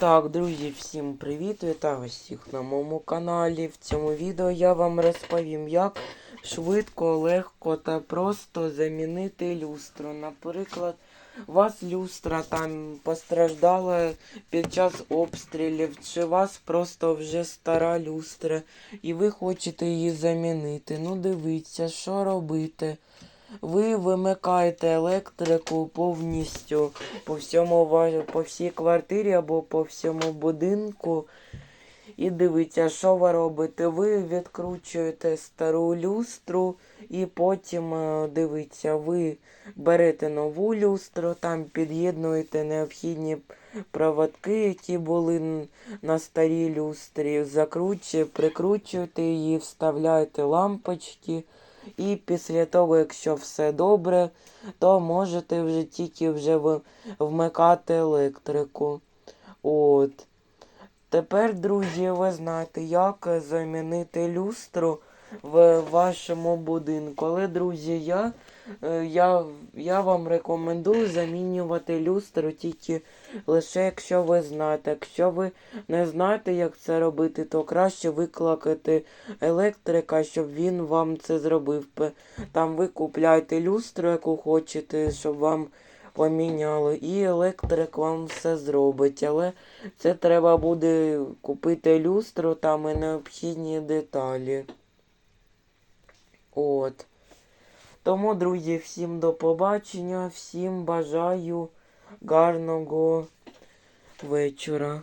Так, друзі, всім привіт! Вітаю всіх на моєму каналі. В цьому відео я вам розповім, як швидко, легко та просто замінити люстру. Наприклад, у вас люстра там постраждала під час обстрілів, чи у вас просто вже стара люстра, і ви хочете її замінити. Ну, дивіться, що робити. Ви вимикаєте електрику повністю по всьому по всій квартирі або по всьому будинку. І дивіться, що ви робите. Ви відкручуєте стару люстру, і потім е, дивіться, ви берете нову люстру, там під'єднуєте необхідні проводки, які були на старій люстрі, закручуєте, прикручуєте її, вставляєте лампочки. І після того, якщо все добре, то можете вже тільки вже вмикати електрику. От. Тепер, друзі, ви знаєте, як замінити люстру в вашому будинку. Але, друзі, я, е, я, я вам рекомендую замінювати люстру тільки лише якщо ви знаєте. Якщо ви не знаєте, як це робити, то краще викликати електрика, щоб він вам це зробив. Там ви купляєте люстру, яку хочете, щоб вам поміняли, і електрик вам все зробить. Але це треба буде купити люстру там і необхідні деталі. От. Тому, друзі, всім до побачення, всім бажаю гарного вечора.